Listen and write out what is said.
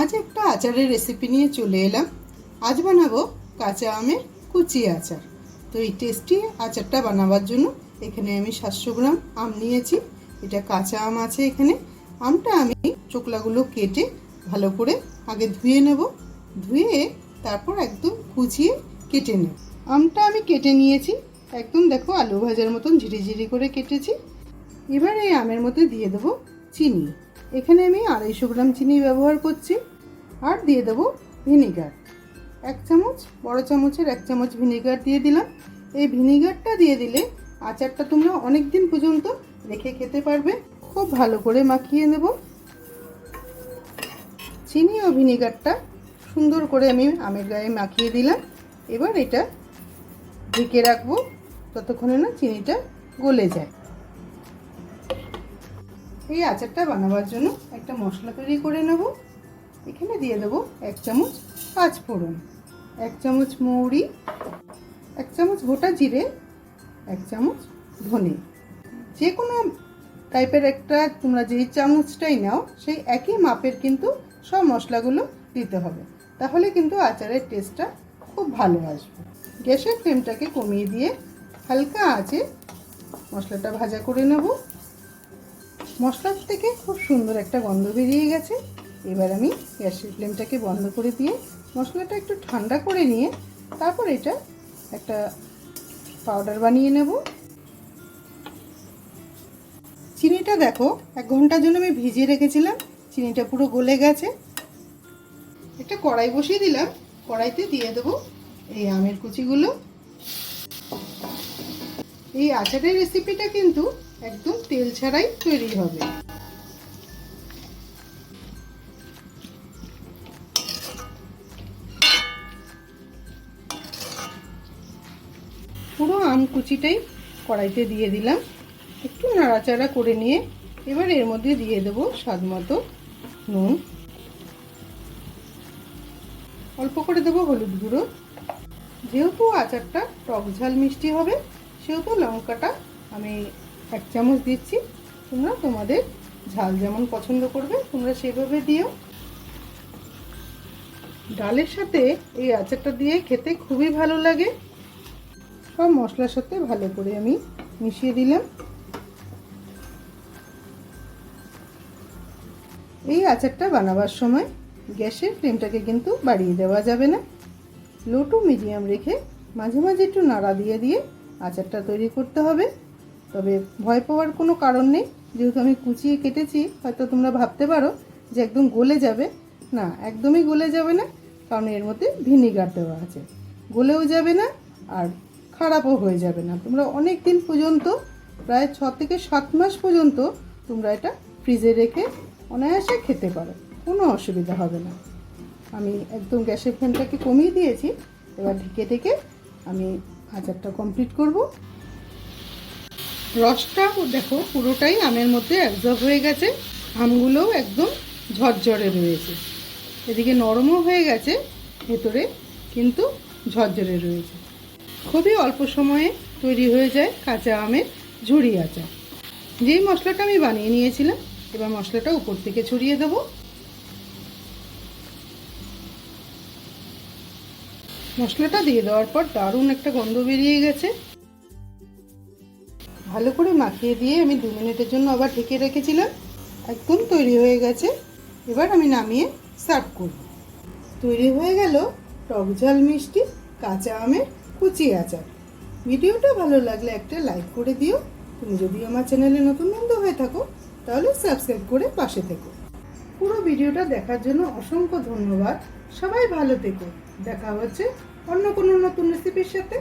আজ একটা আচারের রেসিপি নিয়ে চলে এলাম। আজ বানাবো কাঁচা আমের কুচি আচার। তো এই টেস্টি আচারটা বানাবার জন্য এখানে আমি সাতশো গ্রাম আম নিয়েছি। এটা কাঁচা আম আছে এখানে। আমটা আমি চোকলাগুলো কেটে ভালো করে আগে ধুয়ে নেব। ধুয়ে তারপর একদম কুচিয়ে কেটে নেব। আমটা আমি কেটে নিয়েছি। একদম দেখো আলু ভাজার মতন ঝিরিঝিরি করে কেটেছি। এবার এই আমের মধ্যে দিয়ে দেবো চিনি। এখানে আমি আড়াইশো গ্রাম চিনি ব্যবহার করছি। আর দিয়ে দেবো ভিনিগার। এক চামচ, বড় চামচের এক চামচ ভিনিগার দিয়ে দিলাম। এই ভিনিগারটা দিয়ে দিলে আচারটা তোমরা অনেক দিন পর্যন্ত রেখে খেতে পারবে। খুব ভালো করে মাখিয়ে নেব। চিনি ও ভিনিগারটা সুন্দর করে আমি আমের গায়ে মাখিয়ে দিলাম। এবার এটা ঢেকে রাখব, ততক্ষণে না চিনিটা গলে যায়। এই আচারটা বানাবার জন্য একটা মশলা তৈরি করে নেব। এখানে দিয়ে দেবো এক চামচ পাঁচ ফোড়ন, এক চামচ মৌরি, এক চামচ গোটা জিরে, এক চামচ ধনে। যে কোনো টাইপের একটা তোমরা যেই চামচটাই নাও, সেই একই মাপের কিন্তু সব মশলাগুলো দিতে হবে। তাহলে কিন্তু আচারের টেস্টটা খুব ভালো আসবে। গ্যাসের ফ্লেমটাকে কমিয়ে দিয়ে হালকা আছে মশলাটা ভাজা করে নেব। মশলার থেকে খুব সুন্দর একটা গন্ধ বেরিয়ে গেছে। এবার আমি গ্যাসের ফ্লেমটাকে বন্ধ করে দিয়ে মশলাটা একটু ঠান্ডা করে নিয়ে তারপর এটা একটা পাউডার বানিয়ে নেব। চিনিটা দেখো, এক ঘণ্টার জন্য আমি ভিজিয়ে রেখেছিলাম। চিনিটা পুরো গলে গেছে। একটা কড়াই বসিয়ে দিলাম। কড়াইতে দিয়ে দেবো এই আমের কুচিগুলো। এই আচারের রেসিপিটা কিন্তু একদম তেল ছাড়াই তৈরি হবে। পুরো আম কুচিটাই কড়াইতে দিয়ে দিলাম। একটু নাড়াচাড়া করে নিয়ে এবার এর মধ্যে দিয়ে দেবো স্বাদ মতো নুন। অল্প করে দেবো হলুদ গুঁড়ো। যেহেতু আচারটা টক ঝাল মিষ্টি হবে, সেহেতু লঙ্কাটা আমি এক চামচ দিচ্ছি। তোমরা তোমাদের ঝাল যেমন পছন্দ করবে, তোমরা সেভাবে দিও। ডালের সাথে এই আচারটা দিয়ে খেতে খুবই ভালো লাগে। সব মশলার সাথে ভালো করে আমি মিশিয়ে দিলাম। এই আচারটা বানাবার সময় গ্যাসের ফ্লেমটাকে কিন্তু বাড়িয়ে দেওয়া যাবে না। লো টু মিডিয়াম রেখে মাঝে মাঝে একটু নাড়া দিয়ে দিয়ে আচারটা তৈরি করতে হবে। তবে ভয় পাওয়ার কোনো কারণ নেই। যেহেতু আমি কুচিয়ে কেটেছি, হয়তো তোমরা ভাবতে পারো যে একদম গলে যাবে। না, একদমই গলে যাবে না, কারণ এর মধ্যে ভিনিগার দেওয়া আছে। গলেও যাবে না আর খারাপও হয়ে যাবে না। তোমরা অনেক দিন পর্যন্ত, প্রায় ছ থেকে সাত মাস পর্যন্ত তোমরা এটা ফ্রিজে রেখে অনায়াসে খেতে পারো। কোনো অসুবিধা হবে না। আমি একদম গ্যাসের ফ্লেমটাকে কমিয়ে দিয়েছি। এবার ঢেকে ঢেকে আমি আচারটা কমপ্লিট করব। রসটা দেখো পুরোটাই আমের মধ্যে অ্যাবজর্ব হয়ে গেছে। আমগুলোও একদম ঝরঝরে রয়েছে। এদিকে নরমও হয়ে গেছে, ভেতরে কিন্তু ঝরঝরে রয়েছে। খুবই অল্প সময়ে তৈরি হয়ে যায় কাঁচা আমের ঝুড়ি আচার। যেই মশলাটা আমি বানিয়ে নিয়েছিলাম, এবার মশলাটা উপর থেকে ছড়িয়ে দেবো। মশলাটা দিয়ে দেওয়ার পর দারুণ একটা গন্ধ বেরিয়ে গেছে। ভালো করে মাখিয়ে দিয়ে আমি দু মিনিটের জন্য আবার ঢেকে রেখেছিলাম। একদম তৈরি হয়ে গেছে। এবার আমি নামিয়ে সার্ভ করব। তৈরি হয়ে গেল টক ঝাল মিষ্টি, কাঁচা আমের কুচি আচার। ভিডিওটা ভালো লাগলে একটা লাইক করে দিও। তুমি যদি আমার চ্যানেলে নতুন বন্ধু হয়ে থাকো, তাহলে সাবস্ক্রাইব করে পাশে থেকো। পুরো ভিডিওটা দেখার জন্য অসংখ্য ধন্যবাদ। সবাই ভালো থেকো। দেখা হচ্ছে অন্য কোনো নতুন রেসিপির সাথে।